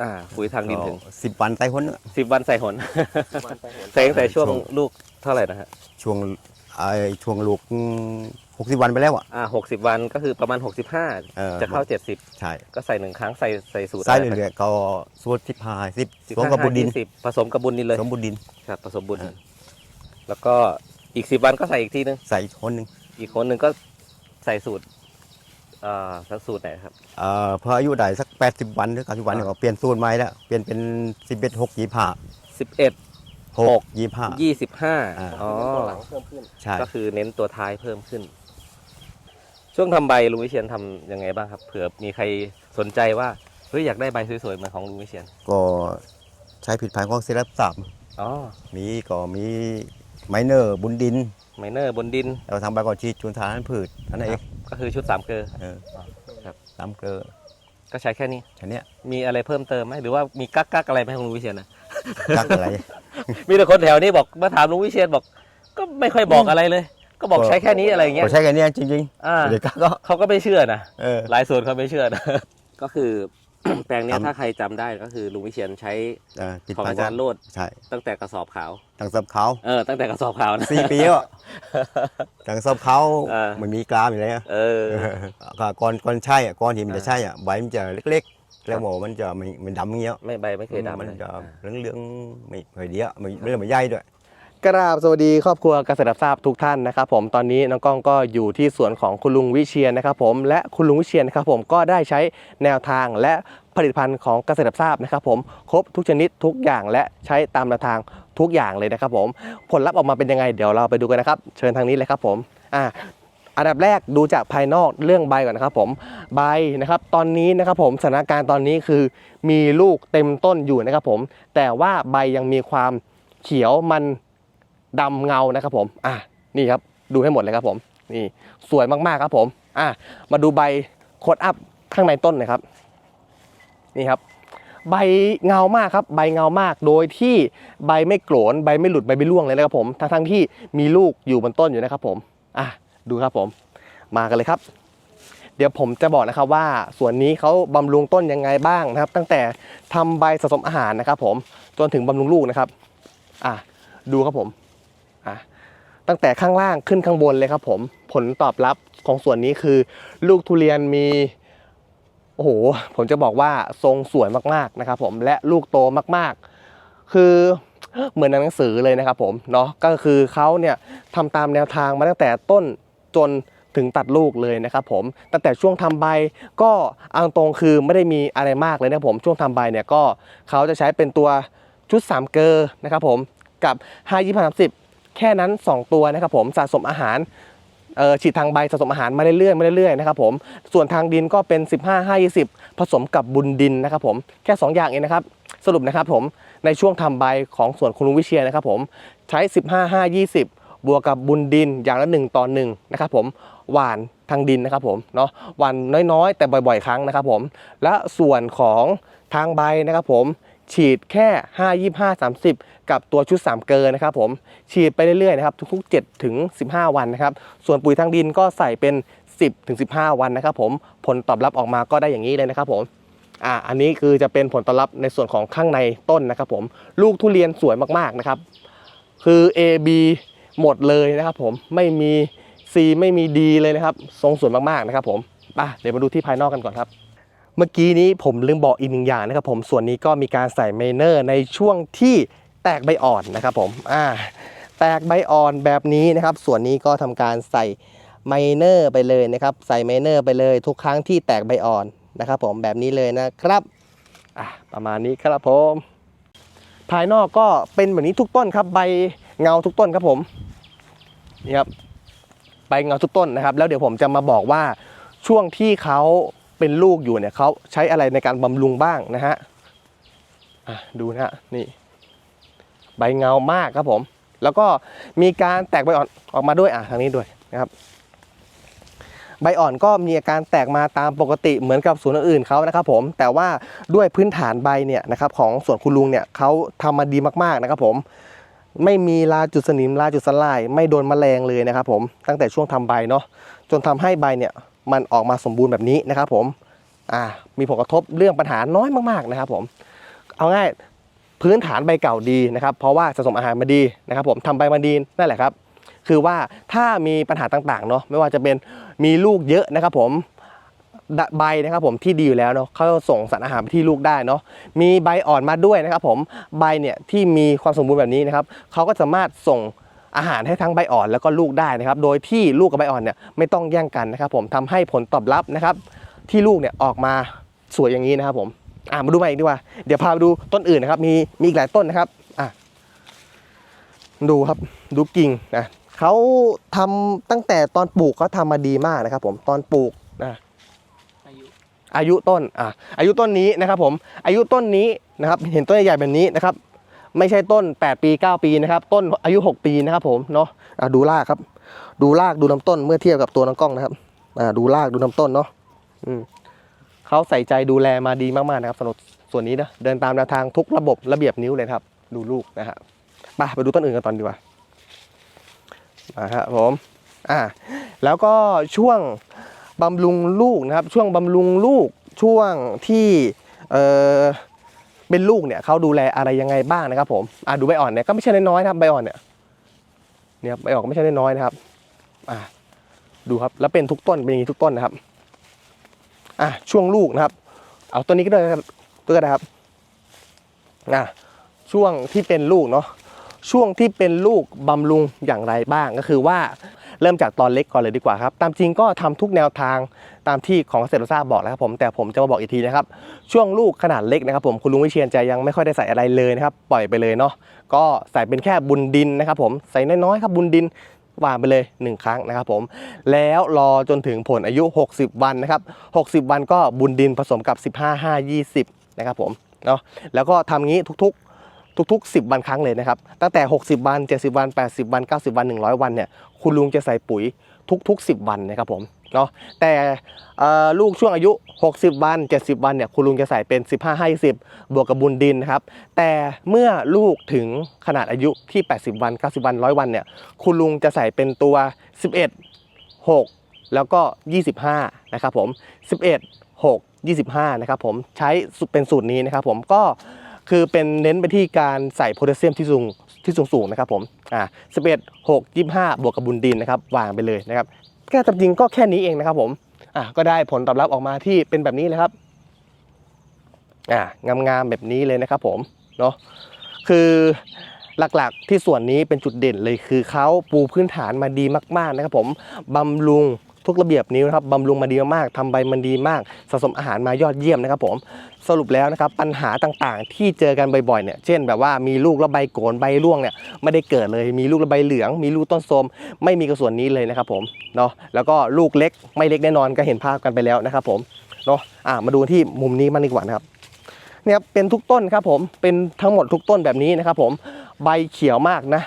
อ่าปุ๋ยทางดินถึงสิบวันไต้คนอะสิบวันใส่หนใส่ตั้งแต่ช่วงลูกเท่าไหร่นะฮะช่วงไอ้ช่วงลูกหกสิบวันไปแล้วอะอ่าหกสิบวันก็คือประมาณหกสิบห้าเออจะเข้าเจ็ดสิบใช่ก็ใส่หนึ่งครั้งใส่ใส่สูตรไส้อะไรเรื่อยๆก็สูตรสิบห้าสิบสิบสวมห้ากับบุญดินยี่สิบผสมกับบุญดินเลยสวมบุญดินครับผสมบุญเออแล้วก็อีกสิบวันก็ใส่อีกทีนึงใส่คนหนึ่งอีกคนหนึ่งก็ใส่สูตร อ่าสักสูตรไหนครับเอ่อพออายุได้สักแปดสิบวันหรือเก้าสิบวันอ่าก็เปลี่ยนสูตรใหม่แล้วเปลี่ยนเป็นสิบเอ็ดหกยี่ห้าสิบเอ็ด หหก กยี่ห้า ยี่สิบห้าอ่า อ๋อใช่ก็คือเน้นตัวท้ายเพิ่มขึ้น ช่วงทำใบลุงวิเชียนทำยังไงบ้างครับ เผื่อมีใครสนใจว่าเฮ้ยอยากได้ใบสวยๆเหมือนของลุงวิเชียนก็ใช้ผิดพันธุ์ของเซรับสามอ๋อมีก็มีไมเนอร์บุญดินไมเนอร์บนดิน เราทำใบก่อนชีดจุนทานพืชนั่นเอง ก็คือชุดสามเกลอเออครับตามเกลือก็ใช้แค่นี้ฉันเนี้ยมีอะไรเพิ่มเติมไหมหรือว่ามีกักกักๆอะไรไหมของลุงวิเชียนนะ กักอะไร มีแต่คนแถวนี้บอกมาถามลุงวิเชียนบอก ก็ไม่ค่อยบอกอะไรเลย ก็บอกใช้แค่นี้อะไรอย่างเงี้ยก็ใช้กันเนี้ยจริงอ่า ๆเดี๋ยวกักก็เขาก็ไม่เชื่อนะ เออ หลายส่วนเขาไม่เชื่อนะ ก็คือ แปลงเนี้ยทำถ้าใครจำได้ก็คือลุงวิเชียนใช้เออผิดของพันอาธุ์จารย์โลดใช่ตั้งแต่กระสอบขาว ทางซับเขาเออ ตั้งแต่กระสอบขาวนะ สี่ปีแล้วอะทางซับเขาเออ มันมีกรามอยู่แล้ว เออ ก็ก่อนก่อนใช่อะก่อนที่มันอ่าจะใช่อะใบมันจะเล็กๆ แล้วหมอมันจะมันมันดำอย่างเงี้ยไม่ใบไม่เคยดำมันเลยจะอ่า เหลืองๆไม่เคยเดียวมันเรื่องมันใหญ่ด้วย กราบสวัสดีครอบครัวเกษตรทราบทุกท่านนะครับผมตอนนี้น้องก้องก็อยู่ที่สวนของคุณลุงวิเชียนนะครับผมและคุณลุงวิเชียนนะครับผมก็ได้ใช้แนวทางและผลิตภัณฑ์ของเกษตรทราบนะครับผมครบทุกชนิดทุกอย่างและใช้ตามแนวทางทุกอย่างเลยนะครับผมผลลัพธ์ออกมาเป็นยังไงเดี๋ยวเราไปดูกันนะครับเชิญทางนี้เลยครับผมอ่าอันดับแรกดูจากภายนอกเรื่องใบก่อนนะครับผมใบนะครับตอนนี้นะครับผมสถานการณ์ตอนนี้คือมีลูกเต็มต้นอยู่นะครับผมแต่ว่าใบยังมีความเขียวมัน ดำเงานะครับผมอะนี่ครับดูให้หมดเลยครับผมนี่สวยมากๆครับผมอะมาดูใบโคดอัพข้างในต้นนะครับนี่ครับ ใบเงามากครับ ใบเงามากโดยที่ใบไม่โกรนใบไม่หลุดใบไม่ร่วงเลยนะครับผมทั้งทั้งที่มีลูกอยู่บนต้นอยู่นะครับผมอะดูครับผมมากันเลยครับ เดี๋ยวผมจะบอกนะครับว่าส่วนนี้เขาบำรุงต้นยังไงบ้างนะครับ ตั้งแต่ทำใบสะสมอาหารนะครับ ผมจนถึงบำรุงลูกนะครับอะดูครับผม ตั้งแต่ข้างล่างขึ้นข้างบนเลยครับผมผลตอบรับของส่วนนี้คือ ลูกทุเรียนมีโอ้โหผมจะบอกว่าทรงสวยมากๆนะครับผมและลูกโตมากๆ คือเหมือนในหนังสือเลยนะครับผมเนาะก็คือเขาเนี่ยทำตามแนวทางมาตั้งแต่ต้นจนถึงตัดลูกเลยนะครับผมตั้งแต่ช่วงทำใบก็เอาตรงคือไม่ได้มีอะไรมากเลยนะครับผมช่วงทำใบเนี่ยก็เขาจะใช้เป็นตัวชุด 3 เกอร์นะครับผมกับ5 2 30 แค่นั้น 2 ตัวนะครับผมสะสมอาหารฉีดทางใบสะสมอาหารมาเรื่อยๆมาเรื่อยๆนะครับผมส่วนทางดินก็เป็น 15 5 20 ผสมกับบุญดินนะครับผมแค่ 2 อย่างเองนะครับ สรุปนะครับผมในช่วงทำใบของสวนคุณลุงวิเชียรนะครับผมใช้ 15 5 20 บวกกับบุญดินอย่างละ 1 ต่อ1นะครับผมหวานทางดินนะครับผมเนาะหวานน้อยๆ แต่บ่อยๆ ครั้งนะครับผมและส่วนของทางใบนะครับผมฉีดแค่ 5 25 30 กับตัวชุด 3 เกอร์นะครับผมฉีดไปเรื่อยๆนะครับทุกๆ7ถึง15 วันนะครับส่วนปุ๋ยทางดินก็ใส่เป็น 10ถึง15 วันนะครับผมผลตอบรับออกมาก็ได้อย่างนี้เลยนะครับผมอ่าอันนี้คือจะเป็นผลตอบรับในส่วนของข้างในต้นนะครับผมลูกทุเรียนสวยมากๆนะครับคือ A B หมดเลยนะครับผมไม่มี C ไม่มี D เลยนะครับ ทรงสวยมากๆนะครับผมป่ะเดี๋ยวมาดูที่ภายนอกกันก่อนครับเมื่อกี้นี้ผมลืมบอกอีกหนึ่งอย่างนะครับผมส่วนนี้ก็มีการใส่เมเนอร์ในช่วงที่ ตกใบอ่อนนะครับผมอ่าแตกใบอ่อนแบบนี้นะครับ ส่วนนี้ก็ทำการใส่ไมเนอร์ไปเลยนะครับ ใส่ไมเนอร์ไปเลยทุกครั้งที่แตกใบอ่อนนะครับผมแบบนี้เลยนะครับอะประมาณนี้ครับผม ภายนอกก็เป็นแบบนี้ทุกต้นครับ ใบเงาทุกต้นครับผมนี่ครับใบเงาทุกต้นนะครับ แล้วเดี๋ยวผมจะมาบอกว่าช่วงที่เขาเป็นลูกอยู่เนี่ยเขาใช้อะไรในการบำรุงบ้างนะฮะะดูนะฮะนี่ ใบเงามากครับผม แล้วก็มีการแตกใบอ่อนออกมาด้วยอะทางนี้ด้วยนะครับใบอ่อนก็มีอาการแตกมาตามปกติเหมือนกับสวนอื่นเขานะครับผมแต่ว่าด้วยพื้นฐานใบเนี่ยนะครับของสวนคุณลุงเนี่ยเขาทำมาดีมากๆนะครับผมไม่มีลาจุดสนิมลาจุดสลาย ไม่โดนแมลงเลยนะครับผมตั้งแต่ช่วงทำใบเนาะจนทำให้ใบเนี่ยมันออกมาสมบูรณ์แบบนี้นะครับผมอ่ามีผลกระทบเรื่องปัญหาน้อยมากๆนะครับผมเอาง่าย พื้นฐานใบเก่าดีนะครับ เพราะว่าสะสมอาหารมาดีนะครับ ผมทำใบมาดีนั่นแหละครับ คือว่าถ้ามีปัญหาต่างๆเนาะไม่ว่าจะเป็นมีลูกเยอะนะครับ ผมใบนะครับผมที่ดีอยู่แล้วเนาะเขาส่งสารอาหารไปที่ลูกได้เนาะมีใบอ่อนมาด้วยนะครับ ผมใบเนี่ยที่มีความสมบูรณ์แบบนี้นะครับเขาก็สามารถส่งอาหารให้ทั้งใบอ่อนแล้วก็ลูกได้นะครับ โดยที่ลูกกับใบอ่อนเนี่ยไม่ต้องแย่งกันนะครับ ผมทำให้ผลตอบรับนะครับ ที่ลูกเนี่ยออกมาสวยอย่างนี้นะครับผม อ่ามาดูใหม่อีกดีกว่า เดี๋ยวพาไปดูต้นอื่นนะครับ มีมีอีกหลายต้นนะครับอะดูครับดูกิ่งนะเขาทำตั้งแต่ตอนปลูกเขาทำมาดีมากนะครับ ผมตอนปลูกนะอายุอายุต้นอะอายุต้นนี้นะครับ ผมอายุต้นนี้นะครับ เห็นต้นใหญ่ๆแบบนี้นะครับ ไม่ใช่ต้น 8 ปี 9 ปีนะครับ ต้นอายุ 6 ปีนะครับ ผมเนาะอะดูรากครับ ดูรากดูลำต้นเมื่อเทียบกับตัวน้องกล้องนะครับอ่าดูรากดูลำต้นเนาะอืม เขาใส่ใจดูแลมาดีมากๆนะครับสำหรับส่วนนี้นะเดินตามแนวทางทุกระบบระเบียบนิ้วเลยครับ ดูลูกนะฮะไปไปดูต้นอื่นกันตอนดีกว่ามาครับผมอ่าแล้วก็ช่วงบำรุงลูกนะครับ ช่วงบำรุงลูกช่วงที่เออเป็นลูกเนี่ยเขาดูแลอะไรยังไงบ้างนะครับผมอ่าดูใบอ่อนเนี่ยก็ไม่ใช่น้อยๆนะครับใบอ่อนเนี่ยเนี่ยใบอ่อนก็ไม่ใช่น้อยๆนะครับอ่าดูครับแล้วเป็นทุกต้นเป็นอย่างนี้ทุกต้นนะครับ อะช่วงลูกนะครับ เอาตัวนี้ก็ได้ตัวก็ได้ครับอะช่วงที่เป็นลูกเนาะช่วงที่เป็นลูกบำรุงอย่างไรบ้างก็คือว่าเริ่มจากตอนเล็กก่อนเลยดีกว่าครับ ตามจริงก็ทำทุกแนวทางตามที่ของเกษตรศาสตร์บอกแล้วครับผมแต่ผมจะมาบอกอีกทีนะครับ ช่วงลูกขนาดเล็กนะครับผมคุณลุงวิเชียนจะยังไม่ค่อยได้ใส่อะไรเลยนะครับ ปล่อยไปเลยเนาะก็ใส่เป็นแค่บุญดินนะครับผมใส่น้อยๆครับบุญดิน วางไปเลย 1 ครั้งนะครับผม แล้วรอจนถึงผลอายุ 60 วันนะครับ 60 วันก็บุญดินผสมกับ 15 5 20 นะครับผมเนาะแล้วก็ทำงี้ทุกๆทุก ๆ 10 วันครั้งเลยนะครับ ตั้งแต่ 60 วัน 70 วัน 80 วัน 90 วัน 100 วันเนี่ย คุณลุงจะใส่ปุ๋ยทุก ๆ 10 วันนะครับผม เนาะแต่ลูกช่วงอายุ 60 วัน 70 วันเนี่ยคุณลุงจะใส่เป็น 15 50 บวกกับบุญดินนะครับ แต่เมื่อลูกถึงขนาดอายุที่ 80 วัน 90 วัน 100 วันเนี่ยคุณลุงจะใส่เป็นตัว 11 6 แล้วก็ 25 นะครับผม 11 6 25 นะครับผมใช้เป็นสูตรนี้นะครับผมก็คือเป็นเน้นไปที่การใส่โพแทสเซียมที่สูงที่สูงสูงนะครับผมอ่า11 6 25บวกกับบุญดินนะครับวางไปเลยนะครับ แค่จริงก็แค่นี้เองนะครับผมอะก็ได้ผลตอบรับออกมาที่เป็นแบบนี้เลยครับอะงามๆแบบนี้เลยนะครับผมเนาะคือหลักๆที่ส่วนนี้เป็นจุดเด่นเลยคือเขาปูพื้นฐานมาดีมาก ๆนะครับผมบำรุง ทุกระเบียบนิ้วนะครับบำรุงมาดีมากๆทำใบมันดีมากสะสมอาหารมายอดเยี่ยมนะครับผมสรุปแล้วนะครับปัญหาต่างๆ ที่เจอกันบ่อยๆเนี่ยเช่นแบบว่ามีลูกแล้วใบโกนใบร่วงเนี่ยไม่ได้เกิดเลย มีลูกแล้วใบเหลือง มีลูกต้นโทมไม่มีกระส่วนนี้เลยนะครับผมเนาะแล้วก็ลูกเล็กไม่เล็กแน่นอนก็เห็นภาพกันไปแล้วนะครับผมเนาะอะมาดูที่มุมนี้มันดีกว่านะครับเนี่ยครับเป็นทุกต้นครับผมเป็นทั้งหมดทุกต้นแบบนี้นะครับผมใบเขียวมากนะ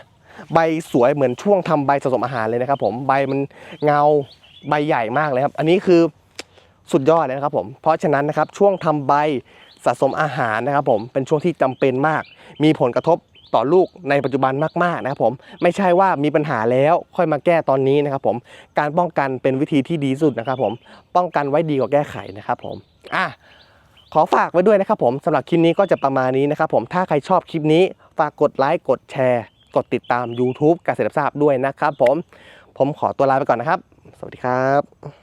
ใบสวยเหมือนช่วงทำใบสะสมอาหารเลยนะครับผมใบมันเงา ใบใหญ่มากเลยครับ อันนี้คือสุดยอดเลยนะครับผมเพราะฉะนั้นนะครับช่วงทำใบสะสมอาหารนะครับผมเป็นช่วงที่จำเป็นมาก มีผลกระทบต่อลูกในปัจจุบันมากๆนะครับผมไม่ใช่ว่ามีปัญหาแล้วค่อยมาแก้ตอนนี้นะครับผมการป้องกันเป็นวิธีที่ดีสุดนะครับผมป้องกันไว้ดีกว่าแก้ไขนะครับผมอะขอฝากไว้ด้วยนะครับผมสำหรับคลิปนี้ก็จะประมาณนี้นะครับผมถ้าใครชอบคลิปนี้ฝากกดไลค์กดแชร์ กดติดตาม YouTube เกษตรทราบด้วยนะครับผมผมขอตัวลาไปก่อนนะครับ สวัสดีครับ